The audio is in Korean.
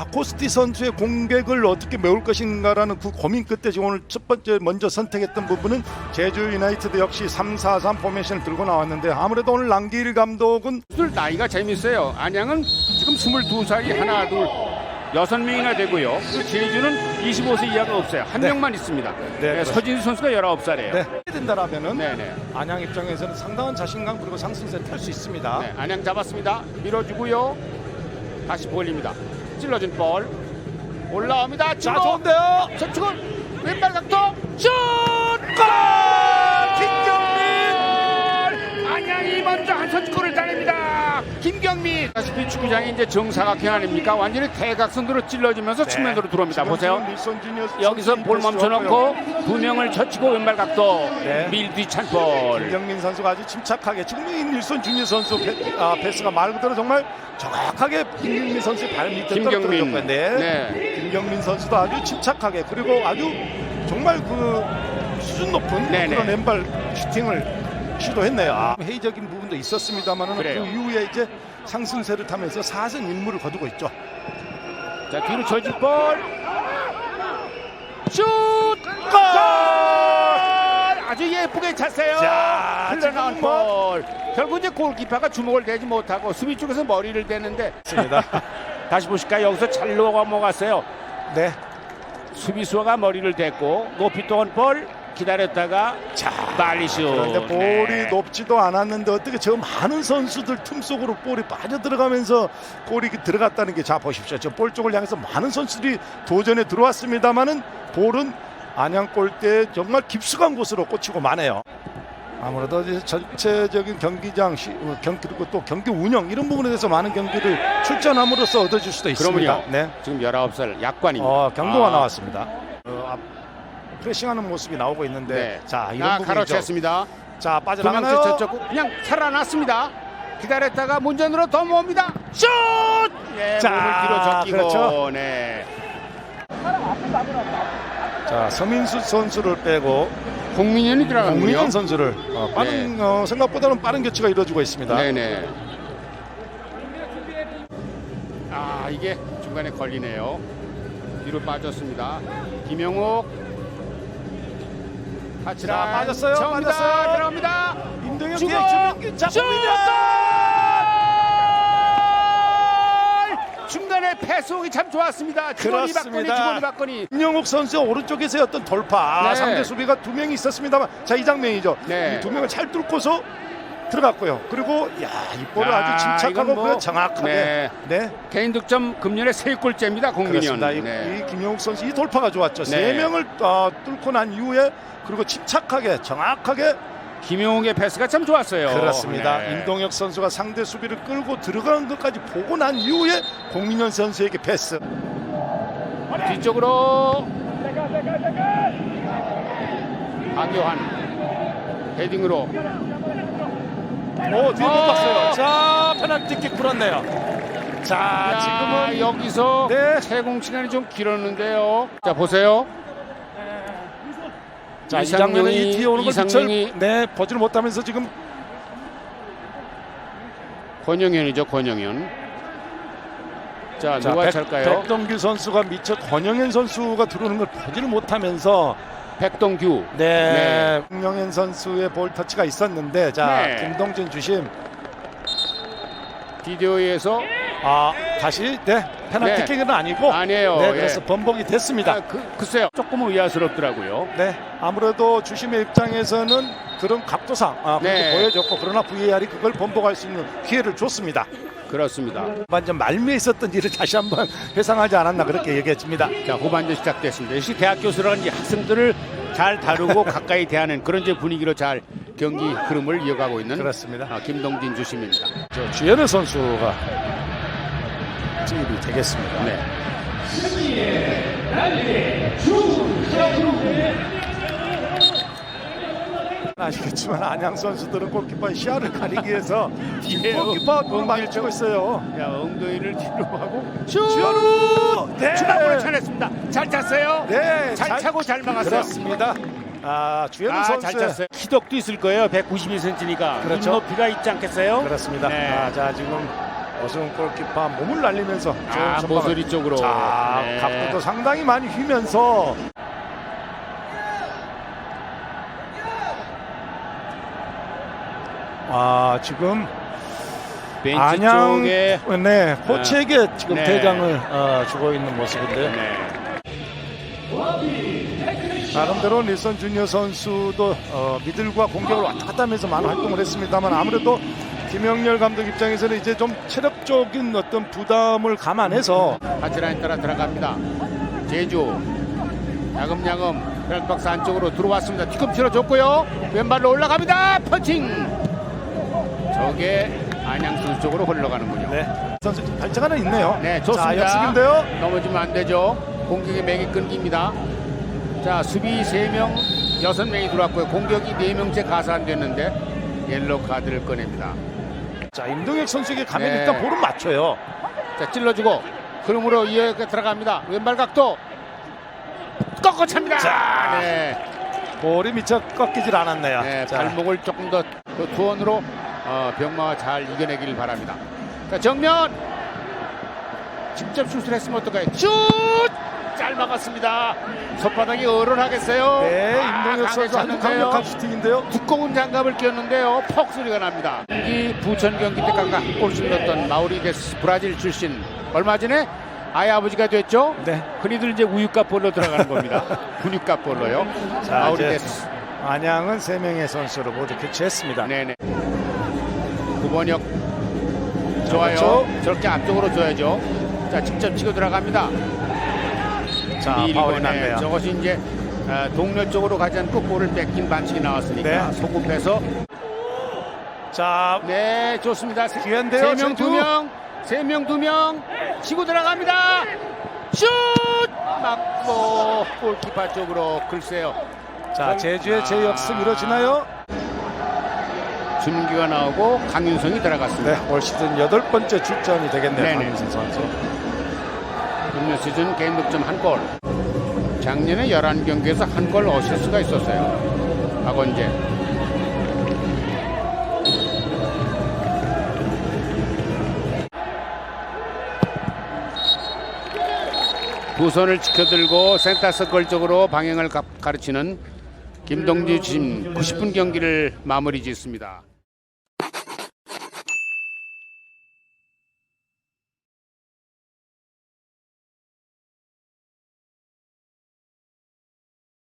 아코스티 선수의 공격을 어떻게 메울 것인가라는 그 고민 끝에 지금 오늘 첫 번째 먼저 선택했던 부분은 제주 유나이티드 역시 3-4-3 포메이션을 들고 나왔는데 아무래도 오늘 랑길 감독은 들 나이가 재밌어요. 안양은 지금 22살이 하나 둘 여섯 명이나 되고요. 그 제주는 25세 이하가 없어요. 한 네. 명만 있습니다. 네, 네. 서진수 선수가 19살이에요. 네, 된다라면은 네, 네. 안양 입장에서는 상당한 자신감 그리고 상승세를 탈수 있습니다. 네, 안양 잡았습니다. 밀어주고요. 다시 벌립니다. 찔러준 볼 올라옵니다. 자, 좋은데요. 저축은 왼발 각도 슛! 골! 축구장이 이제 정사각형 아닙니까? 완전히 대각선으로 찔러주면서 측면으로 들어옵니다. 보세요. 여기서 볼 멈춰놓고 두 명을 젖히고 왼발 각도 네. 밀 뒤찬 볼. 김경민 선수가 아주 침착하게 지금 이 닐슨 주니어 선수 패, 아, 패스가 말 그대로 정말 정확하게 김경민 선수의 발 밑에. 떨어졌고요. 네. 네. 김경민 선수도 아주 침착하게 그리고 아주 정말 그 수준 높은 네네. 그런 왼발 슈팅을 시도했네요. 아, 회의적인 부분도 있었습니다만 그. 이후에 이제 상승세를 타면서 4승 1무를 거두고 있죠. 자 뒤로 젖은 볼. 슛! 골! 아주 예쁘게 찼어요. 자, 흘러나온 뭐- 볼. 결국 이제 골키퍼가 주목을 대지 못하고 수비 쪽에서 머리를 대는데. 다시 보실까요? 여기서 잘 넘어갔어요. 네. 수비수가 머리를 댔고 높이 떠온 볼 기다렸다가 자, 빨리 슛. 그런데 볼이 네. 높지도 않았는데 어떻게 저 많은 선수들 틈 속으로 볼이 빠져 들어가면서 골이 들어갔다는 게 자 보십시오. 저 볼 쪽을 향해서 많은 선수들이 도전에 들어왔습니다만은 볼은 안양 골대에 정말 깊숙한 곳으로 꽂히고 마네요. 아무래도 이제 전체적인 경기장 시- 어, 경 그리고 또 경기 운영 이런 부분에 대해서 많은 경기를 출전함으로써 얻어줄 수도 있습니다. 그러면요. 네. 지금 19살 약관입니다. 어, 경고가 아, 나왔습니다. 프레싱하는 모습이 나오고 있는데 네. 자 이런 아, 부분이죠. 가로챘습니다. 자 빠져나가나요? 저쪽 그냥 살아났습니다. 기다렸다가 문전으로 더 모읍니다. 슛! 예, 자, 몸을 뒤로 적기고 그렇죠. 네. 자 서민수 선수를 빼고 공민현이 들어가는군요. 공민현 선수를 어, 빠른 어, 생각보다는 빠른 교체가 이루어지고 있습니다. 네네. 아 이게 중간에 걸리네요. 뒤로 빠졌습니다. 김영욱. 자, 빠졌어요, 정입니다. 빠졌어요. 들어갑니다. 임동혁 주고 뒤에 자 슛! 골! 중간에 패스공이 참 좋았습니다. 주거니 받거니 그렇습니다. 주거니 받거니. 임영욱 선수의 오른쪽에서의 어떤 돌파 네. 상대 수비가 두 명이 있었습니다만 자 이 장면이죠. 네. 이 두 명을 잘 뚫고서 들어갔고요. 그리고 야이 볼을 야, 아주 침착하고 뭐, 그 정확하게 네. 네. 개인 득점 금년에 세 골째입니다. 공민현. 이, 네. 이 김영욱 선수 이 돌파가 좋았죠. 네. 세 명을 어, 뚫고 난 이후에 그리고 침착하게 정확하게 김용욱의 패스가 참 좋았어요. 그렇습니다. 네. 임동혁 선수가 상대 수비를 끌고 들어가는 것까지 보고 난 이후에 공민현 선수에게 패스. 뒤쪽으로 박요한 헤딩으로 오 뒤에 못 어! 봤어요. 자 페널티킥 불었네요. 자 야, 지금은 여기서 네. 채공 시간이 좀 길었는데요. 자 보세요. 자, 이 장면은 이 뒤에 오는 걸 이상용이- 네 보지를 못하면서 지금 권영현이죠, 권영현. 자, 자, 누가 백- 찰까요? 백동규 선수가 미처 권영현 선수가 들어오는 걸 보지를 못하면서 백동규. 네, 김영현 선수의 볼 터치가 있었는데 자 네. 김동진 주심 비디오에서 아 다시 네 페널티킥은 아니고 아니에요. 네 예. 그래서 번복이 됐습니다. 아, 그, 글쎄요. 조금은 의아스럽더라고요. 네, 아무래도 주심의 입장에서는 그런 각도상 아, 네. 보여줬고 그러나 VAR이 그걸 번복할 수 있는 기회를 줬습니다. 그렇습니다. 완전 말미에 있었던 일을 다시 한번 회상하지 않았나 그렇게 얘기했습니다. 자 후반전 시작됐습니다. 역시 대학 교수라는 학생들을 잘 다루고 가까이 대하는 그런 이제 분위기로 잘 경기 흐름을 이어가고 있는 그렇습니다. 아, 김동진 주심입니다. 저 주현우 선수가 투입이 되겠습니다. 네. 아시겠지만 안양 선수들은 골키퍼의 시야를 가리기 위해서 뒤에 골키퍼 엉망을 치고 있어요. 자 엉덩이를 뒤로 하고 슛! 주현우 네, 중앙으로 차냈습니다. 잘 찼어요. 네, 잘, 차고 잘 막았어요. 그렇습니다. 아 주현우 아, 선수 잘 찼어요. 키덕도 있을 거예요. 192cm니까 그렇죠. 높이가 있지 않겠어요? 그렇습니다. 네. 아, 자 지금 오승훈 골키퍼 몸을 날리면서 아, 모서리 쪽으로. 자, 네. 각도도 상당히 많이 휘면서 아 지금 벤치 안양 쪽에 네 코치에게 지금 네. 대장을 어, 주고 있는 모습인데 네. 나름대로 닐슨 주니어 선수도 어, 미들과 공격을 왔다 갔다 하면서 많은 활동을 했습니다만 아무래도 김영렬 감독 입장에서는 이제 좀 체력적인 어떤 부담을 감안해서 하트라인 따라 들어갑니다. 제주 야금야금 벨박스 안쪽으로 들어왔습니다. 뒤꿈치로 줬고요. 왼발로 올라갑니다. 펀칭. 저게 안양 선수 쪽으로 흘러가는군요. 네 선수 좀 발자가는 있네요. 네, 좋습니다. 자, 역습인데요. 넘어지면 안 되죠. 공격의 맥이 끊깁니다. 자, 수비 3명, 6명이 들어왔고요. 공격이 4명째 가산됐는데 옐로우 카드를 꺼냅니다. 자 임동혁 선수에게 가면 네. 일단 볼은 맞춰요. 자, 찔러주고 흐름으로 이어 들어갑니다. 왼발 각도 꺾어 찹니다. 자. 네. 볼이 미처 꺾이질 않았네요. 네, 자, 발목을 조금 더 그 투원으로 어, 병마와 잘 이겨내기를 바랍니다. 자, 정면 직접 슛을 했으면 어떨까요? 슛! 잘 막았습니다. 손바닥이 얼얼하겠어요. 네 아, 임동혁 선수 아주. 강력한 슈팅인데요. 두꺼운 장갑을 끼웠는데요. 퍽 소리가 납니다. 이 부천 경기 때 각각 골을 넣었던 마우리데스 브라질 출신 얼마 전에 아이 아버지가 됐죠. 네. 흔히들 이제 우유값 볼로 들어가는 겁니다. 분유값 볼로요. 자, 마우리데스. 안양은 세 명의 선수를 모두 교체했습니다. 네네. 구번역 좋아요. 그렇죠. 저렇게 앞쪽으로 줘야죠. 자 직접 치고 들어갑니다. 자 파울이 이번에 났네요. 저것이 이제 아, 동료 쪽으로 가지 않고 볼을 뺏긴 반칙이 나왔으니까 네. 소급해서 자 네 좋습니다. 기회인데요, 세명 제주. 두 명, 세 명 두 명 치고 들어갑니다. 슛 맞고 골키퍼 쪽으로 글쎄요. 자, 제주의 재역습 이루어지나요? 준기가 나오고 강윤성이 들어갔습니다. 네, 올 시즌 여덟 번째 출전이 되겠네요. 강민선 선수. 금년 시즌 개인 득점 한 골. 작년에 11경기에서 한 골 어시스트가 있었어요. 박원재. 두 손을 지켜들고 센터 서클 쪽으로 방향을 가- 가르치는 김동주 주심 90분 경기를 마무리 짓습니다.